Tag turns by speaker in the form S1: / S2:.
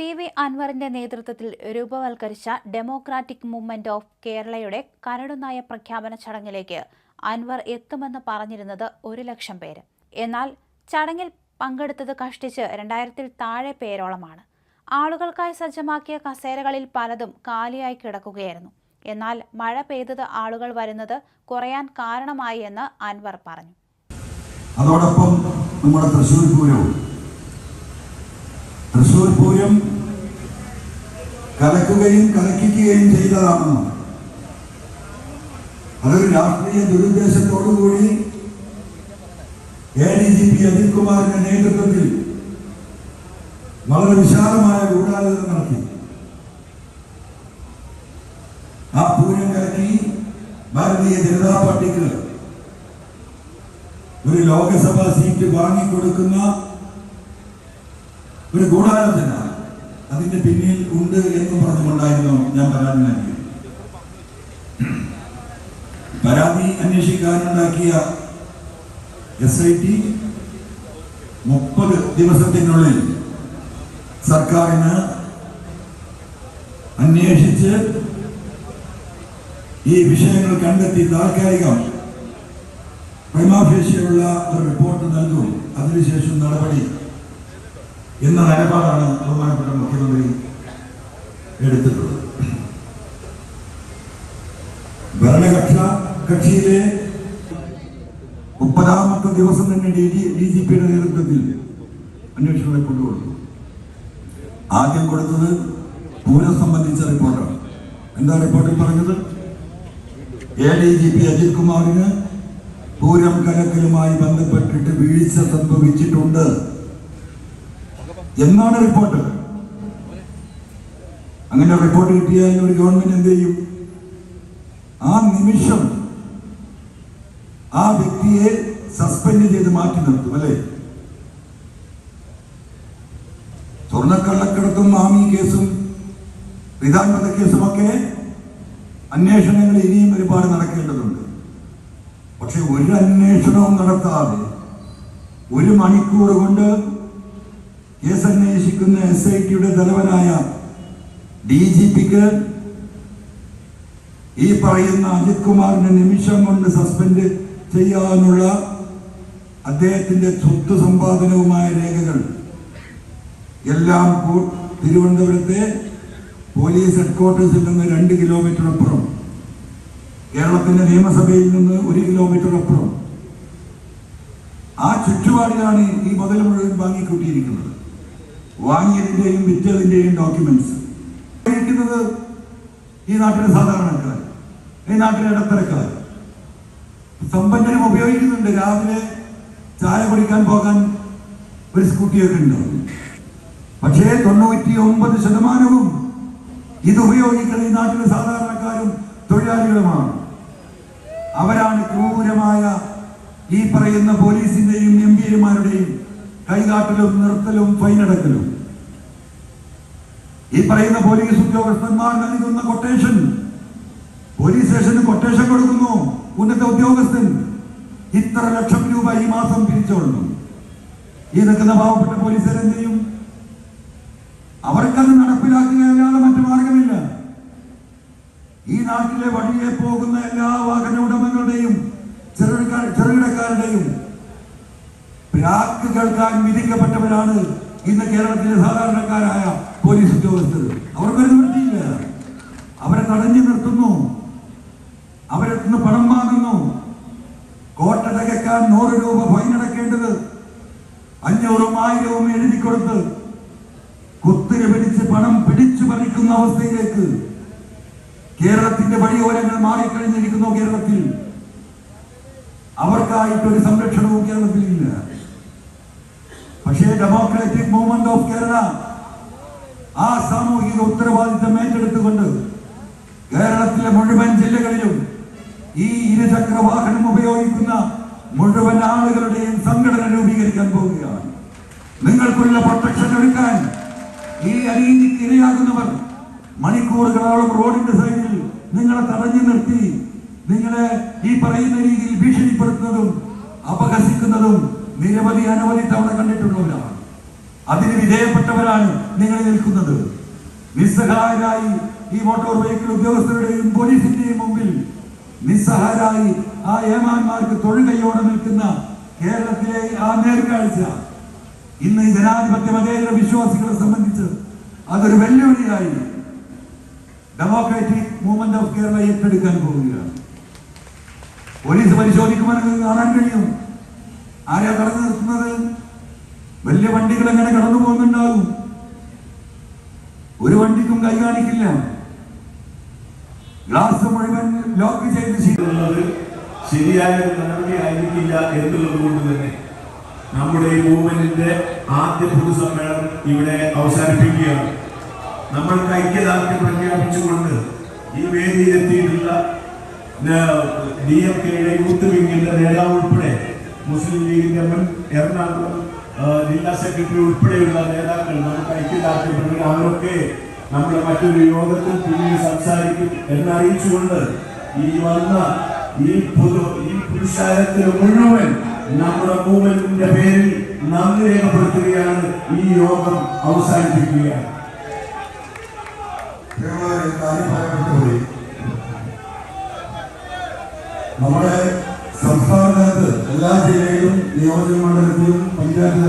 S1: P V അൻവറിന്റെ നേതൃത്വത്തിൽ രൂപവൽക്കരിച്ച democratic movement of കേരളയുടെ കരടുനായ പ്രഖ്യാപന ചടങ്ങിലേക്ക് അൻവർ എത്തുമെന്ന് പറഞ്ഞിരുന്നത് ഒരു ലക്ഷം പേര്. എന്നാൽ ചടങ്ങിൽ പങ്കെടുത്തത് കഷ്ടിച്ച് രണ്ടായിരത്തിൽ താഴെ പേരോളമാണ്. ആളുകൾക്കായി സജ്ജമാക്കിയ കസേരകളിൽ പലതും കാലിയായി കിടക്കുകയായിരുന്നു. എന്നാൽ മഴ പെയ്തത് ആളുകൾ വരുന്നത് കുറയാൻ കാരണമായി എന്ന് അൻവർ പറഞ്ഞു.
S2: അതോടൊപ്പം നമ്മുടെ തൃശ്ശൂർ പൂരവും തൃശ്ശൂർ പൂരം കലക്കുകയും കലക്കിക്കുകയും ചെയ്തതാണെന്ന് അതൊരു രാഷ്ട്രീയ ദുരുദ്ദേശത്തോടുകൂടി A D G P Ajith കുമാറിന്റെ നേതൃത്വത്തിൽ വളരെ വിശാലമായ ഗൂഢാലോചന നടത്തി. ആ പൂരം കലക്കി ഭാരതീയ ജനതാ പാർട്ടിക്ക് ഒരു ലോകസഭാ സീറ്റ് വാങ്ങിക്കൊടുക്കുന്ന ഒരു ഗൂഢാലോചന. അതിന്റെ പിന്നിൽ ഉണ്ട് എന്ന് പറഞ്ഞുകൊണ്ടായിരുന്നു ഞാൻ പരാതി നൽകിയത്. പരാതി അന്വേഷിക്കാനുണ്ടാക്കിയ എസ് ഐ ടി മുപ്പത് ദിവസത്തിനുള്ളിൽ സർക്കാരിന് അന്വേഷിച്ച് ഈ വിഷയങ്ങൾ കണ്ടെത്തി താൽക്കാലികം പ്രൈമാഫേഷ്യയുള്ള ഒരു റിപ്പോർട്ട് നൽകും. അതിനുശേഷം നടപടി എന്ന നിലപാടാണ് ബഹുമാനപ്പെട്ട മുഖ്യമന്ത്രി എടുത്തിട്ടുള്ളത്. ഭരണകക്ഷ കക്ഷിയിലെ മുപ്പതാമത്തെ ദിവസം തന്നെ ഡി ഡി ജി പിയുടെ നേതൃത്വത്തിൽ അന്വേഷണ റിപ്പോർട്ട് കൊടുത്തു ആദ്യം കൊടുത്തത് പൂരം സംബന്ധിച്ച റിപ്പോർട്ടാണ്. എന്താ റിപ്പോർട്ടിൽ പറഞ്ഞത്? A D G P Ajith കുമാറിന് പൂരം കലക്കലുമായി ബന്ധപ്പെട്ടിട്ട് വീഴ്ച സംഭവിച്ചിട്ടുണ്ട്. എന്നാണ് റിപ്പോർട്ട്? അങ്ങനെ റിപ്പോർട്ട് കിട്ടിയാൽ ഒരു ഗവൺമെന്റ് എന്ത് ചെയ്യും? ആ നിമിഷം ആ വ്യക്തിയെ സസ്പെൻഡ് ചെയ്ത് മാറ്റി നിർത്തും അല്ലേ? സ്വർണക്കള്ളക്കടത്തും മാമി കേസും റിതാൻപത കേസും ഒക്കെ അന്വേഷണങ്ങൾ ഇനിയും ഒരുപാട് നടക്കേണ്ടതുണ്ട്. പക്ഷെ ഒരു അന്വേഷണവും നടത്താതെ ഒരു മണിക്കൂർ കൊണ്ട് കേസ് അന്വേഷിക്കുന്ന എസ് ഐ ടിയുടെ തലവനായ ഡി ജി പിക്ക് ഈ പറയുന്ന അജിത് കുമാറിനെ നിമിഷം കൊണ്ട് സസ്പെൻഡ് ചെയ്യാനുള്ള അദ്ദേഹത്തിന്റെ സ്വത്ത് സമ്പാദനവുമായ രേഖകൾ എല്ലാം തിരുവനന്തപുരത്തെ പോലീസ് ഹെഡ്ക്വാർട്ടേഴ്സിൽ നിന്ന് രണ്ട് കിലോമീറ്റർ അപ്പുറം കേരളത്തിന്റെ നിയമസഭയിൽ നിന്ന് ഒരു കിലോമീറ്റർ അപ്പുറം. ആ ചുറ്റുപാടിലാണ് ഈ മുതൽ മുഴുവൻ വാങ്ങിക്കൂട്ടിയിരിക്കുന്നത്. വാങ്ങിയതിന്റെയും വിറ്റതിന്റെയും ഡോക്യുമെന്റ്സ് ഉപയോഗിക്കുന്നത് ഈ നാട്ടിലെ സാധാരണക്കാർ ഈ നാട്ടിലെ ഇടത്തരക്കാർ. സമ്പന്നരും ഉപയോഗിക്കുന്നുണ്ട്. രാവിലെ ചായ കുടിക്കാൻ പോകാൻ ഒരു സ്കൂട്ടിയൊക്കെ ഉണ്ടാവും പക്ഷേ തൊണ്ണൂറ്റി ഒമ്പത് ശതമാനവും ഇത് ഉപയോഗിക്കുന്ന ഈ നാട്ടിലെ സാധാരണക്കാരും തൊഴിലാളികളുമാണ്. അവരാണ് ക്രൂരമായ ഈ പറയുന്ന പോലീസിന്റെയും എം പിമാരുടെയും കൈകാട്ടലും നിർത്തലും ഫൈനടക്കലും ഈ പറയുന്ന പോലീസ് ഉദ്യോഗസ്ഥന്മാർ നൽകുന്ന കൊട്ടേഷൻ പോലീസ് സ്റ്റേഷന് കൊട്ടേഷൻ കൊടുക്കുന്നു. ഉന്നത ഉദ്യോഗസ്ഥൻ ഇത്ര ലക്ഷം രൂപ ഈ മാസം പിരിച്ചോളുന്നു. ഈ നിൽക്കുന്ന പാവപ്പെട്ട പോലീസുകാർ ചെയ്യും? അവർക്കത് നടപ്പിലാക്കുകയല്ലാതെ മറ്റു മാർഗമില്ല. ഈ നാട്ടിലെ വഴിയെ പോകുന്ന എല്ലാ വാഹന ഉടമകളുടെയും ചെറുകിടക്കാരുടെയും പ്രാക്ക് കേൾക്കാൻ വിധിക്കപ്പെട്ടവരാണ് ഇന്ന് കേരളത്തിലെ സാധാരണക്കാരായ പോലീസ് ഉദ്യോഗസ്ഥർ. അവർക്കൊരു നിവൃത്തിയില്ല. അവരെ തടഞ്ഞു നിർത്തുന്നു. അവരെ നിന്ന് പണം വാങ്ങുന്നു. കോട്ട തികക്കാൻ നൂറ് രൂപ ഫൈൻ അടക്കേണ്ടത് അഞ്ഞൂറും ആയിരവും എഴുതി കൊടുത്ത് കുത്തിരി പിടിച്ച് പണം പിടിച്ചു പറിക്കുന്ന അവസ്ഥയിലേക്ക് കേരളത്തിന്റെ വഴിയോരങ്ങൾ മാറിക്കഴിഞ്ഞിരിക്കുന്നു കേരളത്തിൽ. അവർക്കായിട്ടൊരു സംരക്ഷണവും കേരളത്തിലില്ല. പക്ഷേ ഡെമോക്രാറ്റിക് മൂവ്മെന്റ് ഓഫ് കേരള ആ സാമൂഹിക ഉത്തരവാദിത്തം ഏറ്റെടുത്തുകൊണ്ട് കേരളത്തിലെ മുഴുവൻ ജില്ലകളിലും ഈ ഇരുചക്ര വാഹനം ഉപയോഗിക്കുന്ന മുഴുവൻ ആളുകളുടെയും സംഘടന രൂപീകരിക്കാൻ പോവുകയാണ്. നിങ്ങൾക്കുള്ള പ്രൊട്ടക്ഷൻ എടുക്കാൻ ഈ അനീതിക്ക് ഇരയാകുന്നവർ മണിക്കൂറുകളോളം റോഡിന്റെ സൈഡിൽ നിങ്ങളെ തടഞ്ഞു നിർത്തി നിങ്ങളെ ഈ പറയുന്ന രീതിയിൽ ഭീഷണിപ്പെടുത്തുന്നതും അപഹസിക്കുന്നതും നിരവധി അനവധി തവണ കണ്ടിട്ടുള്ളവരാണ്. അതിന് വിധേയപ്പെട്ടവരാണ് നിങ്ങൾ നിൽക്കുന്നത്. നിസ്സഹായരായി ഈ മോട്ടോർ വെഹിക്കിൾ ഉദ്യോഗസ്ഥരുടെയും പോലീസിന്റെയും മുമ്പിൽ നിസ്സഹായരായി ആ ഏമാന്മാർക്ക് തൊഴുകയോടെ നിൽക്കുന്ന കേരളത്തിലെ ആ നേർക്കാഴ്ച. ഇന്ന് ഈ ജനാധിപത്യ മതേതര വിശ്വാസികളെ സംബന്ധിച്ച് അതൊരു വെല്ലുവിളിയായി ഡെമോക്രാറ്റിക് മൂവ്മെന്റ് ഓഫ് കേരള ഏറ്റെടുക്കാൻ പോവുകയാണ്. പോലീസ് പരിശോധിക്കുമെന്ന് കാണാൻ കഴിയും. ആരാ കടന്നു നിർത്തുന്നത് വലിയ വണ്ടികൾ എങ്ങനെ കടന്നു പോകുന്നുണ്ടാകും? ഒരു വണ്ടിക്കും കൈ കാണിക്കില്ല. ഗ്ലാസ് മുഴുവൻ ലോക്ക് ചെയ്ത്
S3: ചെയ്യുന്നത് ശരിയായ ഒരു നടപടിയായിരിക്കില്ല എന്നുള്ളത് കൊണ്ട് തന്നെ നമ്മുടെ ഈ മൂവ്മെന്റിന്റെ ആദ്യ പൊതുസമ്മേളനം ഇവിടെ അവസാനിപ്പിക്കുകയാണ്. നമ്മൾക്ക് ഐക്യദാർഢ്യം പ്രഖ്യാപിച്ചുകൊണ്ട് ഈ വേദിയിലെത്തിയിട്ടുള്ള ഡി എം കെയുടെ യൂത്ത് വിങ്ങിന്റെ നേതാവ് ഉൾപ്പെടെ മുസ്ലിം ലീഗിന്റെ മുൻ എറണാകുളം ജില്ലാ സെക്രട്ടറി ഉൾപ്പെടെയുള്ള നേതാക്കൾ നമുക്ക് ഐക്യദാർഢ്യം പ്രകടനം അവരൊക്കെ നമ്മുടെ മറ്റൊരു യോഗത്തിൽ പിന്നീട് സംസാരിക്കും എന്നറിയിച്ചുകൊണ്ട് ഈ വന്ന ഈ പൊതു ഈ പുരുഷാരത്തിന് മുഴുവൻ നമ്മുടെ മൂവ്മെന്റിന്റെ പേരിൽ നന്ദി രേഖപ്പെടുത്തുകയാണ് ഈ യോഗം അവസാനിപ്പിക്കുകയാണ്.
S2: നമ്മുടെ എല്ലാ ജില്ലയിലും നിയോജക മണ്ഡലത്തിലും പഞ്ചായത്ത്